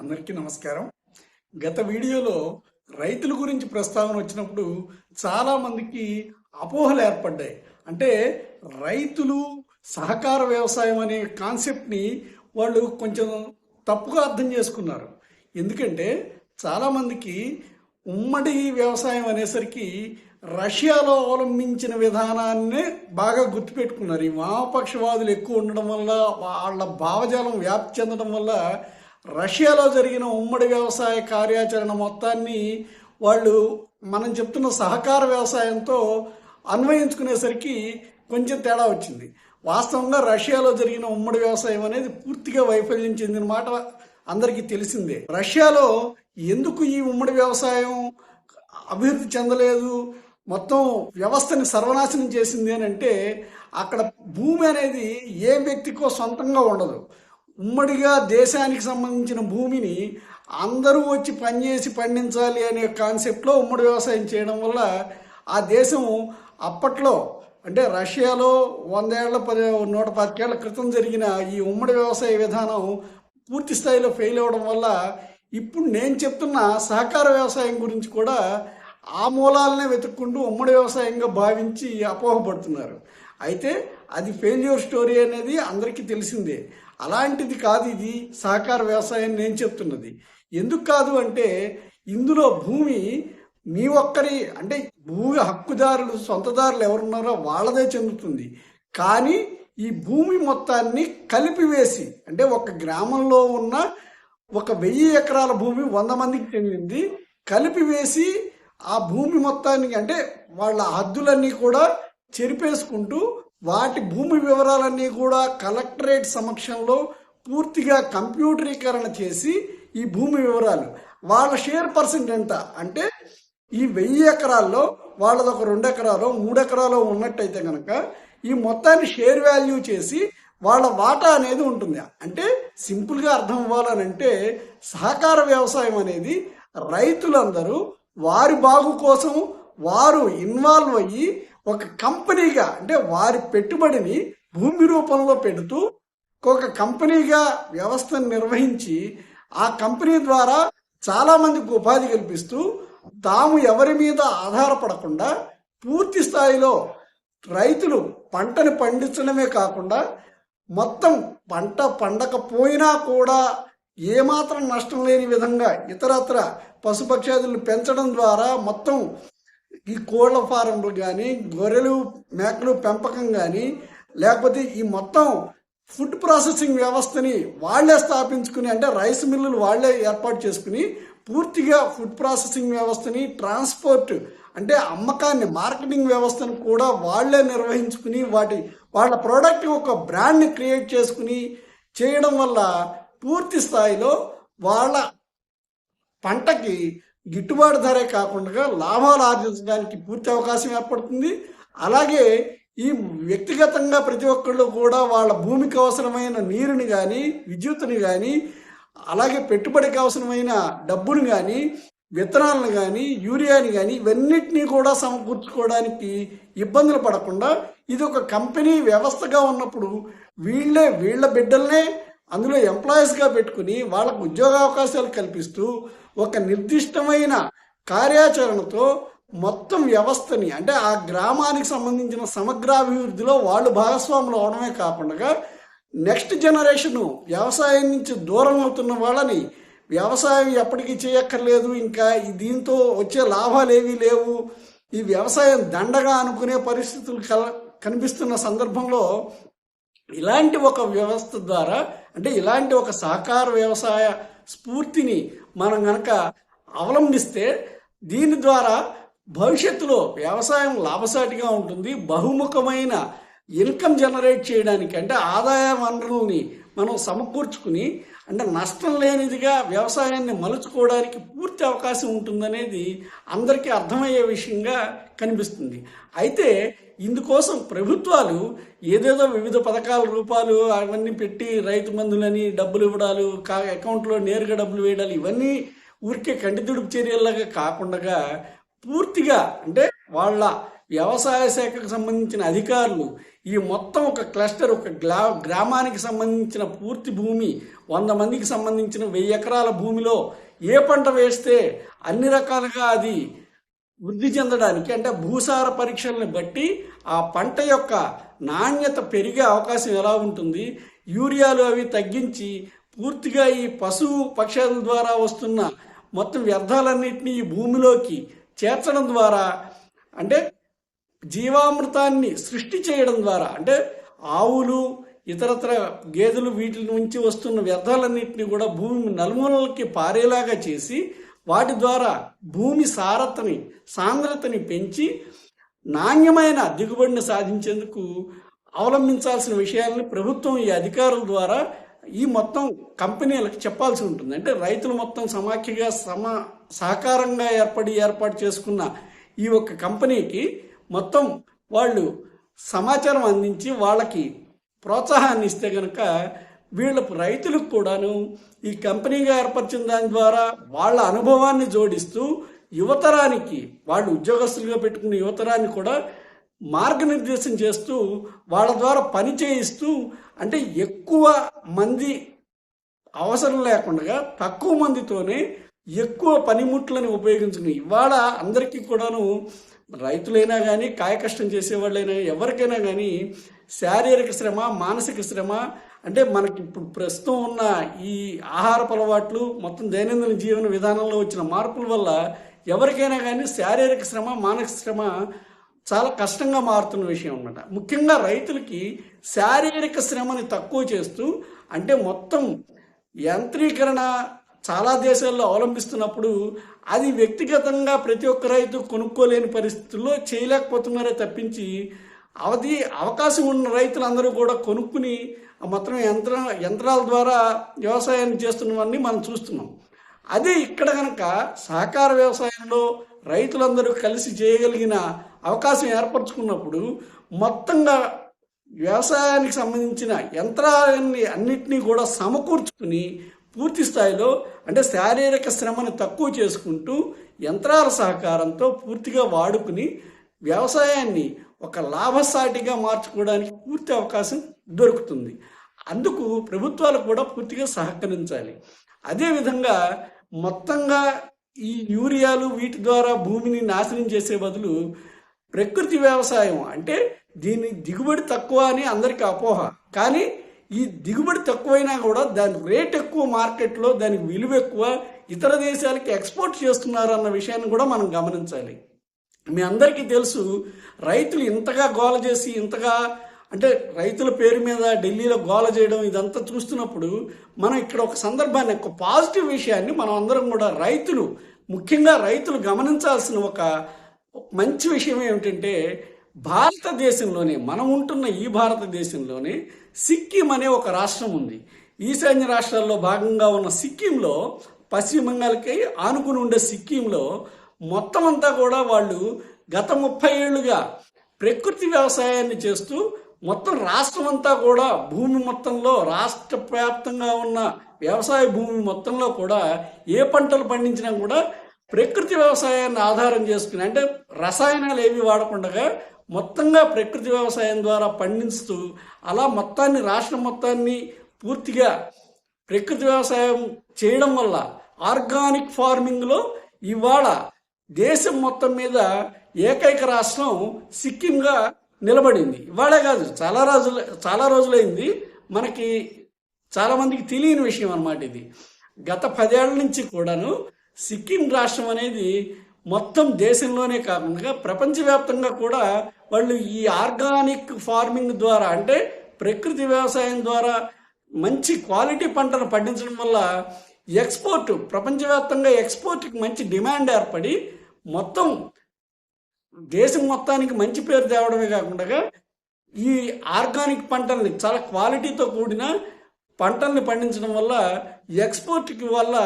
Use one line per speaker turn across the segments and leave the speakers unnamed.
అందరికీ నమస్కారం. గత వీడియోలో రైతుల గురించి ప్రస్తావన వచ్చినప్పుడు చాలామందికి అపోహలు ఏర్పడ్డాయి. అంటే రైతులు సహకార వ్యవసాయం అనే కాన్సెప్ట్ని వాళ్ళు కొంచెం తప్పుగా అర్థం చేసుకున్నారు. ఎందుకంటే చాలామందికి ఉమ్మడి వ్యవసాయం అనేసరికి రష్యాలో అవలంబించిన విధానాన్నే బాగా గుర్తుపెట్టుకున్నారు. ఈ వామపక్షవాదులు ఎక్కువ ఉండడం వల్ల వాళ్ళ భావజాలం వ్యాప్తి చెందడం వల్ల రష్యాలో జరిగిన ఉమ్మడి వ్యవసాయ కార్యాచరణ మొత్తాన్ని వాళ్ళు మనం చెప్తున్న సహకార వ్యవసాయంతో అన్వయించుకునేసరికి కొంచెం తేడా వచ్చింది. వాస్తవంగా రష్యాలో జరిగిన ఉమ్మడి వ్యవసాయం అనేది పూర్తిగా వైఫల్యం చెందిన మాట అందరికీ తెలిసిందే. రష్యాలో ఎందుకు ఈ ఉమ్మడి వ్యవసాయం అభివృద్ధి చెందలేదు? మొత్తం వ్యవస్థని సర్వనాశనం చేసింది అని అంటే అక్కడ భూమి అనేది ఏ వ్యక్తికో సొంతంగా ఉండదు. ఉమ్మడిగా దేశానికి సంబంధించిన భూమిని అందరూ వచ్చి పనిచేసి పండించాలి అనే కాన్సెప్ట్లో ఉమ్మడి వ్యవసాయం చేయడం వల్ల ఆ దేశం అప్పట్లో అంటే రష్యాలో వందేళ్ళ పది నూట పాతికేళ్ళ క్రితం జరిగిన ఈ ఉమ్మడి వ్యవసాయ విధానం పూర్తి స్థాయిలో ఫెయిల్ అవ్వడం వల్ల ఇప్పుడు నేను చెప్తున్న సహకార వ్యవసాయం గురించి కూడా ఆ మూలాలనే వెతుక్కుంటూ ఉమ్మడి వ్యవసాయంగా భావించి అపోహపడుతున్నారు. అయితే అది ఫెయిల్యూర్ స్టోరీ అనేది అందరికీ తెలిసిందే. అలాంటిది కాదు ఇది సహకార వ్యవసాయం నేను చెప్తున్నది. ఎందుకు కాదు అంటే ఇందులో భూమి మీ ఒక్కరి అంటే భూమి హక్కుదారులు సొంతదారులు ఎవరున్నారో వాళ్ళదే చెందుతుంది. కానీ ఈ భూమి మొత్తాన్ని కలిపివేసి అంటే ఒక గ్రామంలో ఉన్న ఒక వెయ్యి ఎకరాల భూమి వంద మందికి చెందింది. కలిపివేసి ఆ భూమి మొత్తానికి అంటే వాళ్ళ హద్దులన్నీ కూడా చెరిపేసుకుంటూ వాటి భూమి వివరాలన్నీ కూడా కలెక్టరేట్ సమక్షంలో పూర్తిగా కంప్యూటరీకరణ చేసి ఈ భూమి వివరాలు. వాళ్ళ షేర్ పర్సెంట్ ఎంత? అంటే ఈ వెయ్యి ఎకరాల్లో వాళ్ళది ఒక రెండు ఎకరాలు మూడు ఎకరాలు ఉన్నట్టయితే కనుక ఈ మొత్తాన్ని షేర్ వాల్యూ చేసి వాళ్ళ వాటా అనేది ఉంటుంది. అంటే సింపుల్గా అర్థం అవ్వాలనంటే సహకార వ్యవసాయం అనేది రైతులందరూ వారి బాగు కోసం వారు ఇన్వాల్వ్ అయ్యి ఒక కంపెనీగా అంటే వారి పెట్టుబడిని భూమి రూపంలో పెడుతూ ఒక కంపెనీగా వ్యవస్థను నిర్వహించి ఆ కంపెనీ ద్వారా చాలామందికి ఉపాధి కల్పిస్తూ తాము ఎవరి మీద ఆధారపడకుండా పూర్తి స్థాయిలో రైతులు పంటను పండించడమే కాకుండా మొత్తం పంట పండకపోయినా కూడా ఏమాత్రం నష్టం లేని విధంగా ఇతరత్ర పశుపక్షాదులను పెంచడం ద్వారా మొత్తం ఈ కోళ్ళ ఫారంలు కానీ గొర్రెలు మేకలు పెంపకం కానీ లేకపోతే ఈ మొత్తం ఫుడ్ ప్రాసెసింగ్ వ్యవస్థని వాళ్ళే స్థాపించుకుని అంటే రైస్ మిల్లులు వాళ్ళే ఏర్పాటు చేసుకుని పూర్తిగా ఫుడ్ ప్రాసెసింగ్ వ్యవస్థని ట్రాన్స్పోర్ట్ అంటే అమ్మకాన్ని మార్కెటింగ్ వ్యవస్థను కూడా వాళ్ళే నిర్వహించుకుని వాటి వాళ్ళ ప్రోడక్ట్ ఒక బ్రాండ్ని క్రియేట్ చేసుకుని చేయడం వల్ల పూర్తి స్థాయిలో వాళ్ళ పంటకి గిట్టుబాటు ధరే కాకుండా లాభాలు ఆర్జించడానికి పూర్తి అవకాశం ఏర్పడుతుంది. అలాగే ఈ వ్యక్తిగతంగా ప్రతి ఒక్కళ్ళు కూడా వాళ్ళ భూమికి అవసరమైన నీరుని కానీ విద్యుత్తుని కానీ అలాగే పెట్టుబడికి అవసరమైన డబ్బును కానీ విత్తనాలను కానీ యూరియాని కానీ ఇవన్నిటినీ కూడా సమకూర్చుకోవడానికి ఇబ్బందులు పడకుండా ఇది ఒక కంపెనీ వ్యవస్థగా ఉన్నప్పుడు వీళ్ళే వీళ్ళ బిడ్డలనే అందులో ఎంప్లాయీస్గా పెట్టుకుని వాళ్ళకు ఉద్యోగ అవకాశాలు కల్పిస్తూ ఒక నిర్దిష్టమైన కార్యాచరణతో మొత్తం వ్యవస్థని అంటే ఆ గ్రామానికి సంబంధించిన సమగ్రాభివృద్ధిలో వాళ్ళు భాగస్వాములు అవడమే కాకుండా నెక్స్ట్ జనరేషన్ వ్యవసాయం నుంచి దూరం అవుతున్న వాళ్ళని వ్యవసాయం ఎప్పటికీ చేయక్కర్లేదు ఇంకా దీంతో వచ్చే లాభాలు ఏవీ లేవు. ఈ వ్యవసాయం దండగా అనుకునే పరిస్థితులు కల కనిపిస్తున్న సందర్భంలో ఇలాంటి ఒక వ్యవస్థ ద్వారా అంటే ఇలాంటి ఒక సహకార వ్యవసాయ స్ఫూర్తిని మనం గనక అవలంబిస్తే దీని ద్వారా భవిష్యత్తులో వ్యవసాయం లాభసాటిగా ఉంటుంది. బహుముఖమైన ఇన్కమ్ జనరేట్ చేయడానికి అంటే ఆదాయ వనరుల్ని మనం సమకూర్చుకుని అంటే నష్టం లేనిదిగా వ్యవసాయాన్ని మలుచుకోవడానికి పూర్తి అవకాశం ఉంటుందనేది అందరికీ అర్థమయ్యే విషయంగా కనిపిస్తుంది. అయితే ఇందుకోసం ప్రభుత్వాలు ఏదేదో వివిధ పథకాల రూపాలు అవన్నీ పెట్టి రైతు మందులని డబ్బులు ఇవ్వడాలు కా అకౌంట్లో నేరుగా డబ్బులు వేయడాలు ఇవన్నీ ఊరికే కంటితుడుపు చర్యలాగా కాకుండా పూర్తిగా అంటే వాళ్ళ వ్యవసాయ శాఖకు సంబంధించిన అధికారులు ఈ మొత్తం ఒక క్లస్టర్ ఒక గ్లా గ్రామానికి సంబంధించిన పూర్తి భూమి వంద మందికి సంబంధించిన వెయ్యి ఎకరాల భూమిలో ఏ పంట వేస్తే అన్ని రకాలుగా అది వృద్ధి చెందడానికి అంటే భూసార పరీక్షల్ని బట్టి ఆ పంట యొక్క నాణ్యత పెరిగే అవకాశం ఎలా ఉంటుంది? యూరియాలు అవి తగ్గించి పూర్తిగా ఈ పశువు పక్షాల ద్వారా వస్తున్న మొత్తం వ్యర్థాలన్నింటినీ ఈ భూమిలోకి చేర్చడం ద్వారా అంటే జీవామృతాన్ని సృష్టి చేయడం ద్వారా అంటే ఆవులు ఇతరత్ర గేదెలు వీటి నుంచి వస్తున్న వ్యర్థాలన్నింటినీ కూడా భూమి నలుమూలలకి పారేలాగా చేసి వాటి ద్వారా భూమి సారతని సాంద్రతని పెంచి నాణ్యమైన దిగుబడిని సాధించేందుకు అవలంబించాల్సిన విషయాలను ప్రభుత్వం ఈ అధికారుల ద్వారా ఈ మొత్తం కంపెనీలకు చెప్పాల్సి ఉంటుంది. అంటే రైతులు మొత్తం సమాఖ్యగా సమ సహకారంగా ఏర్పడి ఏర్పాటు చేసుకున్న ఈ ఒక్క కంపెనీకి మొత్తం వాళ్ళు సమాచారం అందించి వాళ్ళకి ప్రోత్సాహాన్ని ఇస్తే కనుక వీళ్ళ రైతులకు కూడాను ఈ కంపెనీగా ఏర్పరిచిన దాని ద్వారా వాళ్ళ అనుభవాన్ని జోడిస్తూ యువతరానికి వాళ్ళు ఉద్యోగస్తులుగా పెట్టుకున్న యువతరాన్ని కూడా మార్గనిర్దేశం చేస్తూ వాళ్ళ ద్వారా పని చేయిస్తూ అంటే ఎక్కువ మంది అవసరం లేకుండా తక్కువ మందితోనే ఎక్కువ పనిముట్లను ఉపయోగించుకుని ఇవాళ అందరికీ కూడాను రైతులైనా కానీ కాయకష్టం చేసేవాళ్ళైనా ఎవరికైనా కానీ శారీరక శ్రమ మానసిక శ్రమ అంటే మనకి ఇప్పుడు ప్రస్తుతం ఉన్న ఈ ఆహారపు అలవాట్లు మొత్తం దైనందిన జీవన విధానంలో వచ్చిన మార్పుల వల్ల ఎవరికైనా కానీ శారీరక శ్రమ మానసిక శ్రమ చాలా కష్టంగా మారుతున్న విషయం అనమాట ముఖ్యంగా రైతులకి శారీరక శ్రమని తక్కువ చేస్తూ అంటే మొత్తం యంత్రీకరణ చాలా దేశాల్లో అవలంబిస్తున్నప్పుడు అది వ్యక్తిగతంగా ప్రతి ఒక్క రైతు కొనుక్కోలేని పరిస్థితుల్లో చేయలేకపోతున్నారే తప్పించి అవధి అవకాశం ఉన్న రైతులందరూ కూడా కొనుక్కుని మొత్తం యంత్ర యంత్రాల ద్వారా వ్యవసాయాన్ని చేస్తున్నవన్నీ మనం చూస్తున్నాం. అదే ఇక్కడ కనుక సహకార వ్యవసాయంలో రైతులందరూ కలిసి చేయగలిగిన అవకాశం ఏర్పరచుకున్నప్పుడు మొత్తంగా వ్యవసాయానికి సంబంధించిన యంత్రాలన్నీ అన్నిటినీ కూడా సమకూర్చుకుని పూర్తి స్థాయిలో అంటే శారీరక శ్రమను తక్కువ చేసుకుంటూ యంత్రాల సహకారంతో పూర్తిగా వాడుకుని వ్యవసాయాన్ని ఒక లాభసాటిగా మార్చుకోవడానికి పూర్తి అవకాశం దొరుకుతుంది. అందుకు ప్రభుత్వాలు కూడా పూర్తిగా సహకరించాలి. అదేవిధంగా మొత్తంగా ఈ యూరియాలు వీటి ద్వారా భూమిని నాశనం చేసే బదులు ప్రకృతి వ్యవసాయం అంటే దీని దిగుబడి తక్కువ అని అందరికీ అపోహ. కానీ ఈ దిగుబడి తక్కువైనా కూడా దాని రేట్ ఎక్కువ మార్కెట్లో దానికి విలువ ఎక్కువ ఇతర దేశాలకి ఎక్స్పోర్ట్ చేస్తున్నారు అన్న విషయాన్ని కూడా మనం గమనించాలి. మీ అందరికీ తెలుసు రైతులు ఇంతగా గోల చేసి ఇంతగా అంటే రైతుల పేరు మీద ఢిల్లీలో గోల చేయడం ఇదంతా చూస్తున్నప్పుడు మనం ఇక్కడ ఒక సందర్భాన్ని ఒక పాజిటివ్ విషయాన్ని మనం అందరం కూడా రైతులు ముఖ్యంగా రైతులు గమనించాల్సిన ఒక మంచి విషయం ఏమిటంటే భారతదేశంలోనే మనం ఉంటున్న ఈ భారతదేశంలోనే సిక్కిం అనే ఒక రాష్ట్రం ఉంది. ఈశాన్య రాష్ట్రాల్లో భాగంగా ఉన్న సిక్కింలో పశ్చిమ బెంగాల్కి ఆనుకుని ఉండే సిక్కింలో మొత్తం అంతా కూడా వాళ్ళు గత ముప్పై ఏళ్ళుగా ప్రకృతి వ్యవసాయాన్ని చేస్తూ మొత్తం రాష్ట్రం అంతా కూడా భూమి మొత్తంలో రాష్ట్ర వ్యాప్తంగా ఉన్న వ్యవసాయ భూమి మొత్తంలో కూడా ఏ పంటలు పండించినా కూడా ప్రకృతి వ్యవసాయాన్ని ఆధారం చేసుకుని అంటే రసాయనాలు ఏవి వాడకుండా మొత్తంగా ప్రకృతి వ్యవసాయం ద్వారా పండిస్తూ అలా మొత్తాన్ని రాష్ట్రం మొత్తాన్ని పూర్తిగా ప్రకృతి వ్యవసాయం చేయడం వల్ల ఆర్గానిక్ ఫార్మింగ్లో ఇవాళ దేశం మొత్తం మీద ఏకైక రాష్ట్రం సిక్కింగా నిలబడింది. ఇవాళే కాదు చాలా రోజులు చాలా రోజులైంది. మనకి చాలామందికి తెలియని విషయం అన్నమాట ఇది. గత పదేళ్ళ నుంచి కూడాను సిక్కిం రాష్ట్రం అనేది మొత్తం దేశంలోనే కాకుండా ప్రపంచవ్యాప్తంగా కూడా వాళ్ళు ఈ ఆర్గానిక్ ఫార్మింగ్ ద్వారా అంటే ప్రకృతి వ్యవసాయం ద్వారా మంచి క్వాలిటీ పంటను పండించడం వల్ల ఎక్స్పోర్ట్ ప్రపంచవ్యాప్తంగా ఎక్స్పోర్ట్కి మంచి డిమాండ్ ఏర్పడి మొత్తం దేశం మొత్తానికి మంచి పేరు తేవడమే కాకుండా ఈ ఆర్గానిక్ పంటల్ని చాలా క్వాలిటీతో కూడిన పంటల్ని పండించడం వల్ల ఎక్స్పోర్ట్కి వల్ల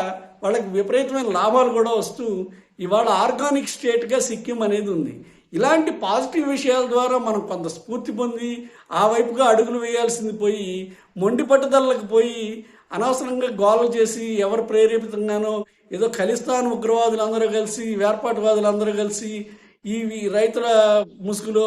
వాళ్ళకి విపరీతమైన లాభాలు కూడా వస్తూ ఇవాళ ఆర్గానిక్ స్టేట్గా సిక్కిం అనేది ఉంది. ఇలాంటి పాజిటివ్ విషయాల ద్వారా మనం కొంత స్ఫూర్తి పొంది ఆ వైపుగా అడుగులు వేయాల్సింది పోయి మొండి పట్టుదలకు పోయి అనవసరంగా గోల చేసి ఎవరు ప్రేరేపితంగానో ఏదో ఖలిస్తాన్ ఉగ్రవాదులు అందరూ కలిసి వేర్పాటువాదులు అందరూ కలిసి ఈ రైతుల ముసుగులో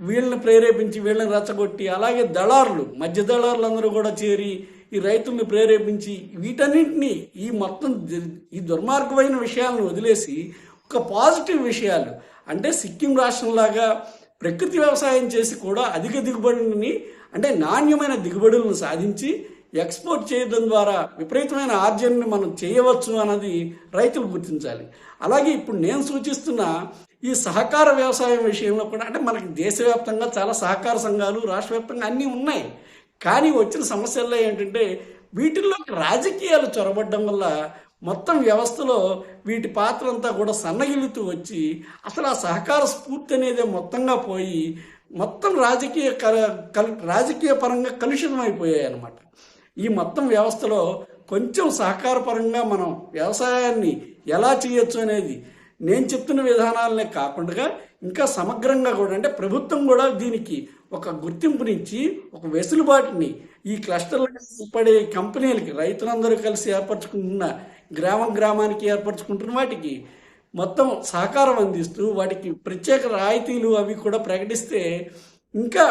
వీళ్ళని ప్రేరేపించి వీళ్ళని రెచ్చగొట్టి అలాగే దళారులు మధ్య దళారులందరూ కూడా చేరి ఈ రైతుల్ని ప్రేరేపించి వీటన్నింటినీ ఈ మొత్తం ఈ దుర్మార్గమైన విషయాలను వదిలేసి ఒక పాజిటివ్ విషయాలు. అంటే సిక్కిం రాష్ట్రంలాగా ప్రకృతి వ్యవసాయం చేసి కూడా అధిక దిగుబడిని అంటే నాణ్యమైన దిగుబడులను సాధించి ఎక్స్పోర్ట్ చేయడం ద్వారా విపరీతమైన ఆర్జనని మనం చేయవచ్చు అన్నది రైతులు గుర్తించాలి. అలాగే ఇప్పుడు నేను సూచిస్తున్న ఈ సహకార వ్యవసాయం విషయంలో కూడా అంటే మనకి దేశవ్యాప్తంగా చాలా సహకార సంఘాలు రాష్ట్ర వ్యాప్తంగా అన్నీ ఉన్నాయి. కానీ వచ్చిన సమస్యల్లో ఏంటంటే వీటిల్లో రాజకీయాలు చొరబడ్డం వల్ల మొత్తం వ్యవస్థలో వీటి పాత్ర అంతా కూడా సన్నగిల్లుతూ వచ్చి అసలు ఆ సహకార స్ఫూర్తి అనేది మొత్తంగా పోయి మొత్తం రాజకీయ కల- కల్ రాజకీయ పరంగా కలుషితం అయిపోయాయి అన్నమాట ఈ మొత్తం వ్యవస్థలో కొంచెం సహకారపరంగా మనం వ్యవసాయాన్ని ఎలా చేయొచ్చు అనేది నేను చెప్తున్న విధానాలనే కాకుండా ఇంకా సమగ్రంగా కూడా అంటే ప్రభుత్వం కూడా దీనికి ఒక గుర్తింపునిచ్చి ఒక వెసులుబాటుని ఈ క్లస్టర్లు పడే కంపెనీలకి రైతులందరూ కలిసి ఏర్పరచుకుంటున్న గ్రామం గ్రామానికి ఏర్పరచుకుంటున్న వాటికి మొత్తం సహకారం అందిస్తూ వాటికి ప్రత్యేక రాయితీలు అవి కూడా ప్రకటిస్తే ఇంకా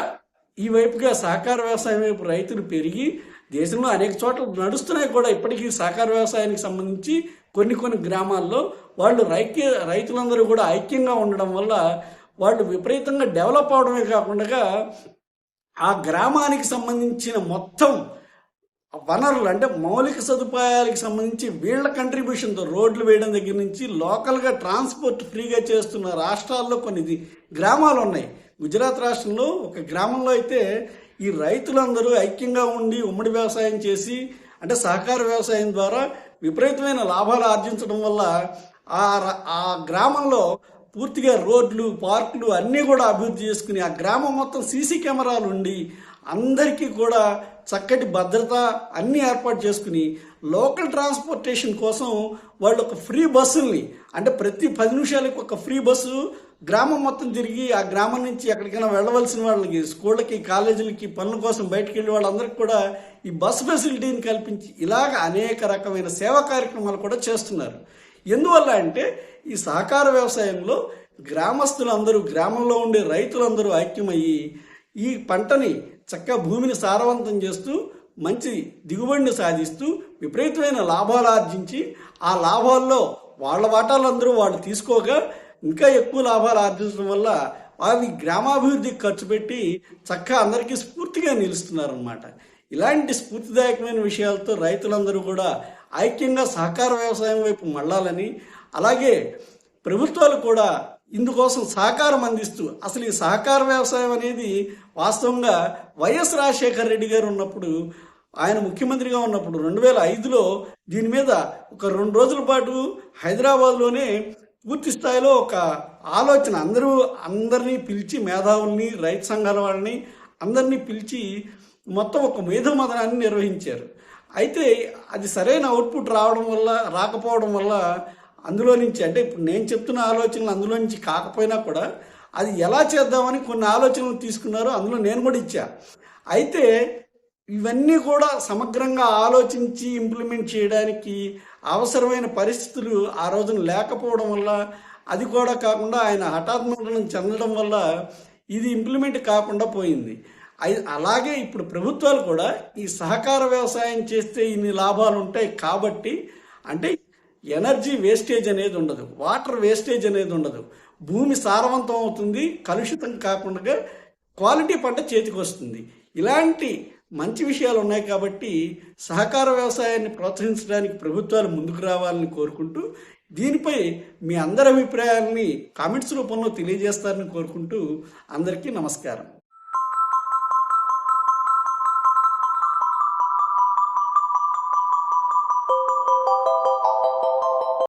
ఈ వైపుగా సహకార వ్యవసాయం వైపు రైతులు పెరిగి దేశంలో అనేక చోట్ల నడుస్తున్నాయి కూడా. ఇప్పటికీ సహకార వ్యవసాయానికి సంబంధించి కొన్ని కొన్ని గ్రామాల్లో వాళ్ళు రైక్య రైతులందరూ కూడా ఐక్యంగా ఉండడం వల్ల వాళ్ళు విపరీతంగా డెవలప్ అవడమే కాకుండా ఆ గ్రామానికి సంబంధించిన మొత్తం వనరులు అంటే మౌలిక సదుపాయాలకు సంబంధించి వీళ్ళ కంట్రిబ్యూషన్తో రోడ్లు వేయడం దగ్గర నుంచి లోకల్గా ట్రాన్స్పోర్ట్ ఫ్రీగా చేస్తున్న రాష్ట్రాల్లో కొన్ని గ్రామాలు ఉన్నాయి. గుజరాత్ రాష్ట్రంలో ఒక గ్రామంలో అయితే ఈ రైతులందరూ ఐక్యంగా ఉండి ఉమ్మడి వ్యవసాయం చేసి అంటే సహకార వ్యవసాయం ద్వారా విపరీతమైన లాభాలు ఆర్జించడం వల్ల ఆ ఆ గ్రామంలో పూర్తిగా రోడ్లు పార్కులు అన్నీ కూడా అభివృద్ధి చేసుకుని ఆ గ్రామం మొత్తం సీసీ కెమెరాలు ఉండి అందరికీ కూడా చక్కటి భద్రత అన్నీ ఏర్పాటు చేసుకుని లోకల్ ట్రాన్స్పోర్టేషన్ కోసం వాళ్ళు ఒక ఫ్రీ బస్సుల్ని అంటే ప్రతి పది నిమిషాలకు ఒక ఫ్రీ బస్సు గ్రామం మొత్తం తిరిగి ఆ గ్రామం నుంచి ఎక్కడికైనా వెళ్ళవలసిన వాళ్ళకి స్కూళ్ళకి కాలేజీలకి పనుల కోసం బయటికి వెళ్ళే వాళ్ళందరికీ కూడా ఈ బస్ ఫెసిలిటీని కల్పించి ఇలాగ అనేక రకమైన సేవా కార్యక్రమాలు కూడా చేస్తున్నారు. ఎందువల్ల అంటే ఈ సహకార వ్యవసాయంలో గ్రామస్తులందరూ గ్రామంలో ఉండే రైతులందరూ ఐక్యమయ్యి ఈ పంటని చక్కగా భూమిని సారవంతం చేస్తూ మంచి దిగుబడిని సాధిస్తూ విపరీతమైన లాభాలు ఆర్జించి ఆ లాభాల్లో వాళ్ళ వాటాలందరూ వాళ్ళు తీసుకోగా ఇంకా ఎక్కువ లాభాలు ఆర్జించడం వల్ల వారి గ్రామాభివృద్ధికి ఖర్చు పెట్టి చక్కగా అందరికీ స్ఫూర్తిగా నిలుస్తున్నారన్నమాట. ఇలాంటి స్ఫూర్తిదాయకమైన విషయాలతో రైతులందరూ కూడా ఐక్యంగా సహకార వ్యవసాయం వైపు మళ్ళాలని అలాగే ప్రభుత్వాలు కూడా ఇందుకోసం సహకారం అందిస్తూ అసలు ఈ సహకార వ్యవసాయం అనేది వాస్తవంగా వైఎస్ రాజశేఖర రెడ్డి గారు ఉన్నప్పుడు ఆయన ముఖ్యమంత్రిగా ఉన్నప్పుడు రెండు వేల ఐదులో దీని మీద ఒక రెండు రోజుల పాటు హైదరాబాద్లోనే పూర్తి స్థాయిలో ఒక ఆలోచన. అందరూ అందరినీ పిలిచి మేధావుల్ని రైతు సంఘాల వాళ్ళని అందరినీ పిలిచి మొత్తం ఒక మేధోమదనాన్ని నిర్వహించారు. అయితే అది సరైన అవుట్పుట్ రావడం వల్ల రాకపోవడం వల్ల అందులో నుంచి అంటే ఇప్పుడు నేను చెప్తున్న ఆలోచనలు అందులో నుంచి కాకపోయినా కూడా అది ఎలా చేద్దామని కొన్ని ఆలోచనలు తీసుకున్నారు అందులో నేను కూడా ఇచ్చా. అయితే ఇవన్నీ కూడా సమగ్రంగా ఆలోచించి ఇంప్లిమెంట్ చేయడానికి అవసరమైన పరిస్థితులు ఆ రోజున లేకపోవడం వల్ల అది కూడా కాకుండా ఆయన హఠాత్మరణం చెందడం వల్ల ఇది ఇంప్లిమెంట్ కాకుండా పోయింది. అలాగే ఇప్పుడు ప్రభుత్వాలు కూడా ఈ సహకార వ్యవసాయం చేస్తే ఇన్ని లాభాలు ఉంటాయి కాబట్టి అంటే ఎనర్జీ వేస్టేజ్ అనేది ఉండదు. వాటర్ వేస్టేజ్ అనేది ఉండదు. భూమి సారవంతం అవుతుంది. కలుషితం కాకుండా క్వాలిటీ పంట చేతికి వస్తుంది. ఇలాంటి మంచి విషయాలు ఉన్నాయి కాబట్టి సహకార వ్యవసాయాన్ని ప్రోత్సహించడానికి ప్రభుత్వాలు ముందుకు రావాలని కోరుకుంటూ దీనిపై మీ అందరి అభిప్రాయాల్ని కామెంట్స్ రూపంలో తెలియజేస్తారని కోరుకుంటూ అందరికీ నమస్కారం.